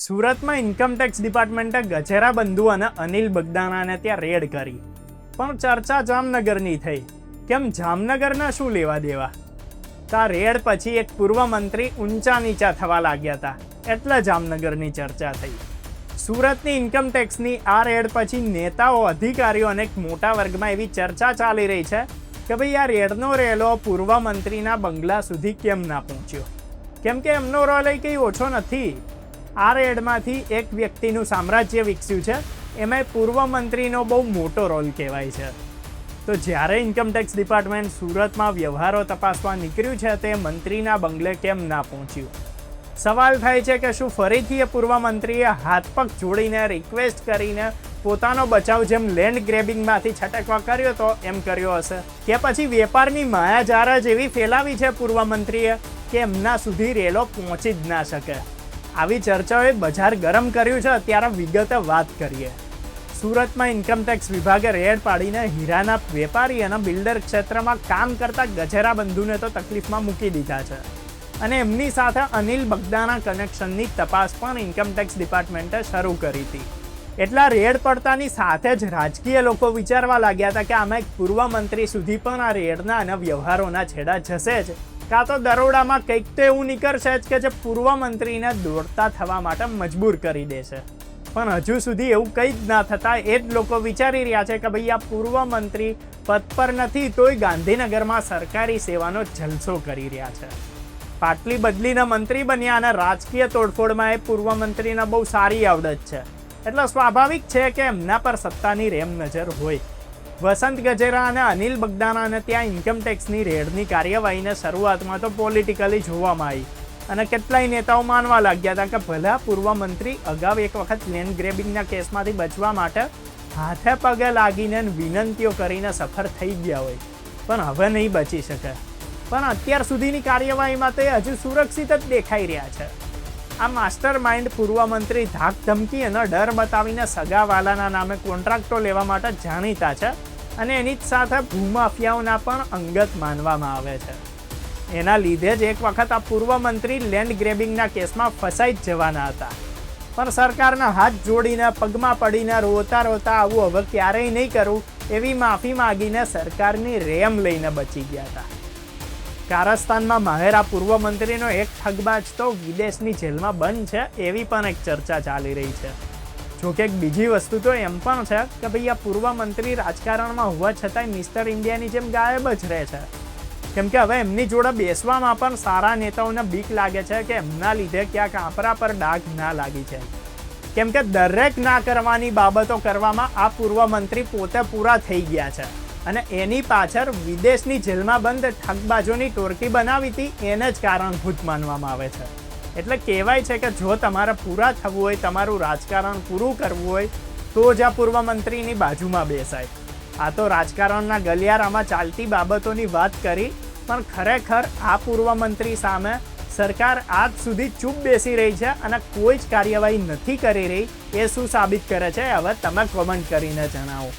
સુરતમાં ઇન્કમટેક્સ ડિપાર્ટમેન્ટે ગજેરા બંધુ અને અનિલ બગદાણાને ત્યાં રેડ કરી. પણ ચર્ચા જામનગરની થઈ. કેમ જામનગરના શું લેવા દેવા? તા રેડ પછી એક પૂર્વ મંત્રી ઊંચા નીચા થવા લાગ્યા હતા. એટલે જામનગરની ચર્ચા થઈ. સુરતની ઇન્કમટેક્સની આ રેડ પછી નેતાઓ, અધિકારીઓ અને એક મોટા વર્ગમાં એવી ચર્ચા ચાલી રહી છે કે ભાઈ આ રેડનો રેલો પૂર્વ મંત્રીના બંગલા સુધી કેમ ના પહોંચ્યો? કેમ કે એમનો રોલ કંઈ ઓછો નથી. આ રેડમાંથી એક વ્યક્તિનું સામ્રાજ્ય વિકસ્યું છે. એમાં પૂર્વ મંત્રીનો બહુ મોટો રોલ કહેવાય છે. તો જ્યારે ઇન્કમટેક્સ ડિપાર્ટમેન્ટ સુરતમાં વ્યવહારો તપાસવા નીકળ્યું છે, તે મંત્રીના બંગલે કેમ ના પહોંચ્યું? સવાલ થાય છે કે શું ફરીથી એ પૂર્વ મંત્રીએ હાથ પગ જોડીને રિક્વેસ્ટ કરીને પોતાનો બચાવ જેમ લેન્ડ ગ્રેબિંગમાંથી છટકવા કર્યો તો એમ કર્યો હશે? કે પછી વેપારની માયાજાર એવી ફેલાવી છે પૂર્વ મંત્રીએ, કે એમના સુધી રેલો પહોંચી જ ના શકે? આવી ચર્ચાઓએ બજાર ગરમ કર્યું છે, અત્યારે વિગતે વાત કરીએ. સુરતમાં ઇન્કમટેક્સ વિભાગે રેડ પાડીને હીરાના વેપારી અને બિલ્ડર ક્ષેત્રમાં કામ કરતા ગજેરા બંધુને તો તકલીફમાં મૂકી દીધા છે. અને એમની સાથે અનિલ બગદાના કનેક્શનની તપાસ પણ ઇન્કમટેક્સ ડિપાર્ટમેન્ટે શરૂ કરી હતી. એટલા રેડ પડતાની સાથે જ રાજકીય લોકો વિચારવા લાગ્યા હતા કે આમાં એક પૂર્વ મંત્રી સુધી પણ આ રેડના અને વ્યવહારોના છેડા જશે જ. કાં તો દરોડામાં કંઈક તો એવું નીકળશે જ કે જે પૂર્વ મંત્રીને દોડતા થવા માટે મજબૂર કરી દેશે. પણ હજુ સુધી એવું કંઈ જ ના થતાં એ જ લોકો વિચારી રહ્યા છે કે ભાઈ આ પૂર્વ મંત્રી પદ પર નથી, તોય ગાંધીનગરમાં સરકારી સેવાનો જલસો કરી રહ્યા છે. પાટલી બદલીને મંત્રી બન્યા અને રાજકીય તોડફોડમાં એ પૂર્વ મંત્રીને બહુ સારી આવડત છે. એટલે સ્વાભાવિક છે કે એમના પર સત્તાની રેમ નજર હોય. વસંત ગજેરા અને અનિલ બગદાણાને ત્યાં ઇન્કમટેક્સની રેડની કાર્યવાહીને શરૂઆતમાં તો પોલિટિકલી જોવામાં આવી. અને કેટલાય નેતાઓ માનવા લાગ્યા હતા કે ભલા પૂર્વ મંત્રી અગાઉ એક વખત લેન્ડ ગ્રેબિંગના કેસમાંથી બચવા માટે હાથે પગે લાગીને વિનંતીઓ કરીને સફર થઈ ગયા હોય. પણ હવે નહીં બચી શકે. પણ અત્યાર સુધીની કાર્યવાહીમાં તે હજુ સુરક્ષિત જ દેખાઈ રહ્યા છે. આ માસ્ટર માઇન્ડ પૂર્વ મંત્રી ધાક ધમકી અને ડર બતાવીને સગાવાલાના નામે કોન્ટ્રાક્ટો લેવા માટે જાણીતા છે. અને એની જ સાથે ભૂમાફિયાઓના પણ અંગત માનવામાં આવે છે. એના લીધે જ એક વખત આ પૂર્વ મંત્રી લેન્ડ ગ્રેબિંગના કેસમાં ફસાઈ જ જવાના હતા. પણ સરકારના હાથ જોડીને, પગમાં પડીને રોતા રોતા આવું હવે ક્યારેય નહીં કરું એવી માફી માગીને સરકારની રેમ લઈને બચી ગયા હતા. કારસ્તાનમાં માહેરા પૂર્વ મંત્રીનો એક ઠગબાજ તો વિદેશની જેલમાં બંધ છે એવી પણ એક ચર્ચા ચાલી રહી છે. જોકે બીજી વસ્તુ તો એમ પણ છે કે ભાઈ આ પૂર્વ મંત્રી રાજકારણમાં હોવા છતાંય મિસ્ટર ઇન્ડિયાની જેમ ગાયબ જ રહે છે. કેમ કે હવે એમની જોડે બેસવામાં પણ સારા નેતાઓને બીક લાગે છે કે એમના લીધે ક્યાંક આપરા પર ડાઘ ના લાગી છે. કેમ કે દરેક ના કરવાની બાબતો કરવામાં આ પૂર્વ મંત્રી પોતે પૂરા થઈ ગયા છે. અને એની પાછળ વિદેશની જેલમાં બંધ ઠગબાજોની ટોરકી બનાવી હતી, એને જ કારણભૂત માનવામાં આવે છે. એટલે કહેવાય છે કે જો તમારે પૂરા થવું હોય, તમારું રાજકારણ પૂરું કરવું હોય, તો જ આ પૂર્વ મંત્રીની બાજુમાં બેસાય. આ તો રાજકારણના ગલિયારામાં ચાલતી બાબતોની વાત કરી, પણ ખરેખર આ પૂર્વ મંત્રી સામે સરકાર આજ સુધી ચૂપ બેસી રહી છે અને કોઈ જ કાર્યવાહી નથી કરી રહી, એ શું સાબિત કરે છે? હવે તમે કોમેન્ટ કરીને જણાવો.